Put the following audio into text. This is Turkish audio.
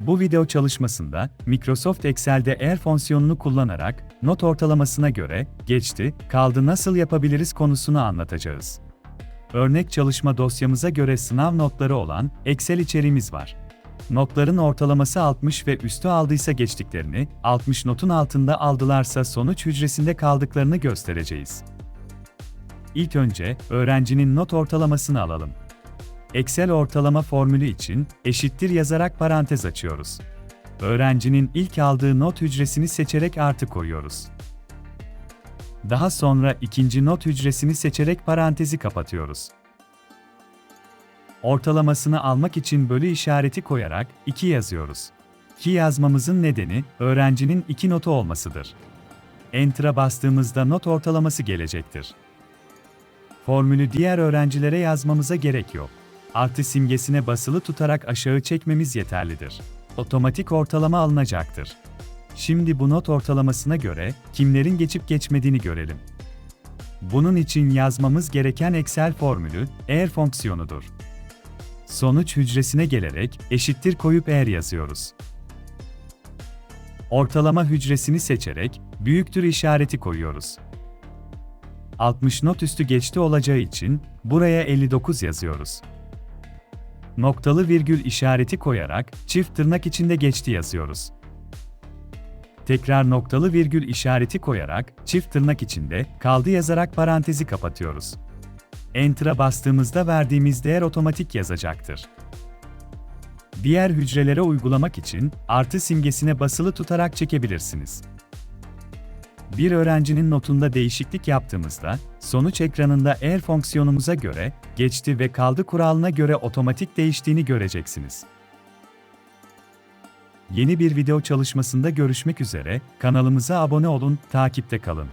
Bu video çalışmasında Microsoft Excel'de eğer fonksiyonunu kullanarak not ortalamasına göre geçti, kaldı nasıl yapabiliriz konusunu anlatacağız. Örnek çalışma dosyamıza göre sınav notları olan Excel içeriğimiz var. Notların ortalaması 60 ve üstü aldıysa geçtiklerini, 60 notun altında aldılarsa sonuç hücresinde kaldıklarını göstereceğiz. İlk önce öğrencinin not ortalamasını alalım. Excel ortalama formülü için eşittir yazarak parantez açıyoruz. Öğrencinin ilk aldığı not hücresini seçerek artı koyuyoruz. Daha sonra ikinci not hücresini seçerek parantezi kapatıyoruz. Ortalamasını almak için bölü işareti koyarak 2 yazıyoruz. 2 yazmamızın nedeni öğrencinin 2 notu olmasıdır. Enter'a bastığımızda not ortalaması gelecektir. Formülü diğer öğrencilere yazmamıza gerek yok. Artı simgesine basılı tutarak aşağı çekmemiz yeterlidir. Otomatik ortalama alınacaktır. Şimdi bu not ortalamasına göre kimlerin geçip geçmediğini görelim. Bunun için yazmamız gereken Excel formülü eğer fonksiyonudur. Sonuç hücresine gelerek eşittir koyup eğer yazıyoruz. Ortalama hücresini seçerek büyüktür işareti koyuyoruz. 60 not üstü geçti olacağı için buraya 59 yazıyoruz. Noktalı virgül işareti koyarak çift tırnak içinde geçti yazıyoruz. Tekrar noktalı virgül işareti koyarak çift tırnak içinde kaldı yazarak parantezi kapatıyoruz. Enter'a bastığımızda verdiğimiz değer otomatik yazacaktır. Diğer hücrelere uygulamak için artı simgesine basılı tutarak çekebilirsiniz. Bir öğrencinin notunda değişiklik yaptığımızda, sonuç ekranında eğer fonksiyonumuza göre, geçti ve kaldı kuralına göre otomatik değiştiğini göreceksiniz. Yeni bir video çalışmasında görüşmek üzere, kanalımıza abone olun, takipte kalın.